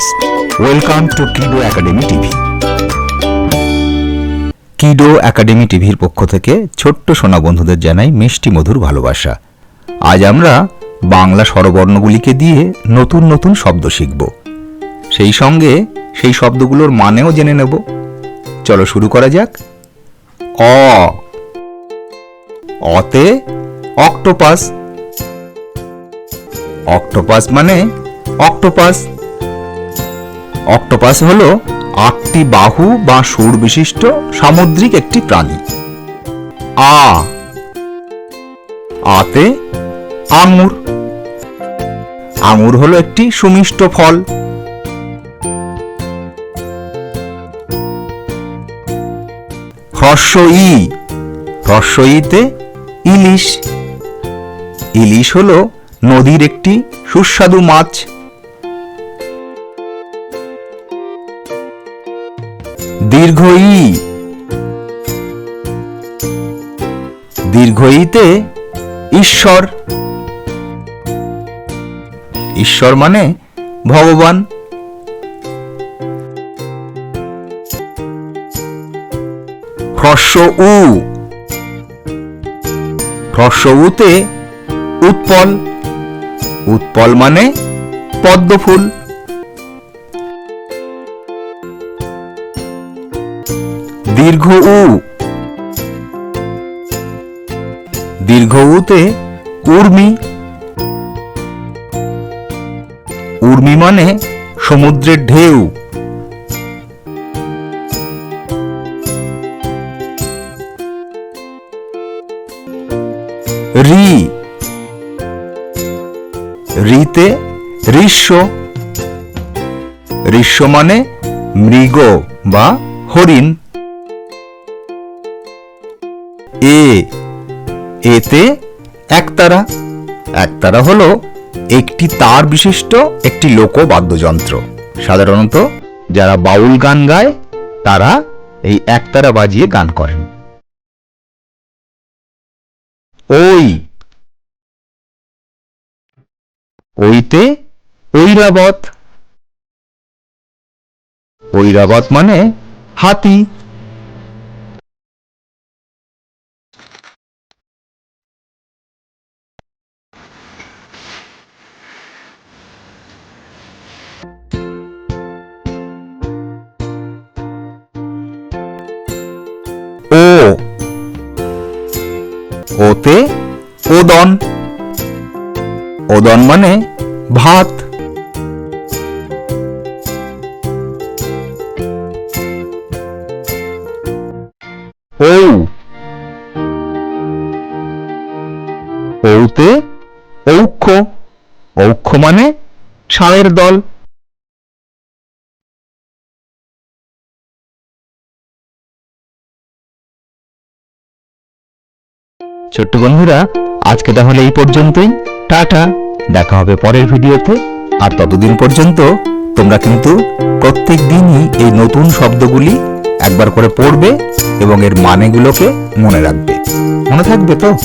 Welcome to Kido academy TV Kido academy টিভির পক্ষ থেকে ছোট্ট সোনা বন্ধুদের জানাই মিষ্টি মধুর ভালোবাসা। আজ আমরা বাংলা স্বরবর্ণগুলিকে দিয়ে নতুন নতুন শব্দ শিখব। সেই সঙ্গে সেই শব্দগুলোর মানেও জেনে নেব। চলো শুরু করা যাক। অ। অতে অক্টোপাস। অক্টোপাস মানে অক্টোপাস। অক্টোপাস হলো আটটি বাহু বা সুর বিশিষ্ট সামুদ্রিক একটি প্রাণী। আ, আতে আঙুর। আঙুর হলো একটি সুমিষ্ট ফল। হ্রস্ব ই হ্রস্ব ইতে ইলিশ। ইলিশ হলো নদীর একটি সুস্বাদু মাছ। দীর্ঘ ই দীর্ঘ ইতে ঈশ্বর। ঈশ্বর মানে ভগবান। হ্রস্ব উ। হ্রস্ব উতে উৎপল। উৎপল মানে পদ্ম দীর্ঘ উ। দীর্ঘ উতে উর্মি। উর্মি মানে সমুদ্রের ঢেউ। রি। রিতে ঋষ্য ঋষ্য মানে মৃগ বা হরিণ। এ, এতে একতারা একতারা হলো একটি তার বিশিষ্ট একটি লোক বাদ্যযন্ত্র সাধারণত যারা বাউল গান গায়, তারা এই একতারা বাজিয়ে গান করেন। ওই, ওইতে ঐরাবত। ঐরাবত মানে হাতি। ও। ওতে ওদন। ওদন মানে ভাত। ঔ। ঔতে ঔক্ষ। ঔক্ষ মানে ষাঁড়ের দল। ছোট্ট বন্ধুরা, আজকে তাহলে এই পর্যন্তই। টাটা। দেখা হবে পরের ভিডিওতে। আর ততদিন পর্যন্ত তোমরা কিন্তু প্রত্যেক দিনই এই নতুন শব্দগুলি একবার করে পড়বে এবং এর মানেগুলোকে মনে রাখবে। মনে থাকবে তো?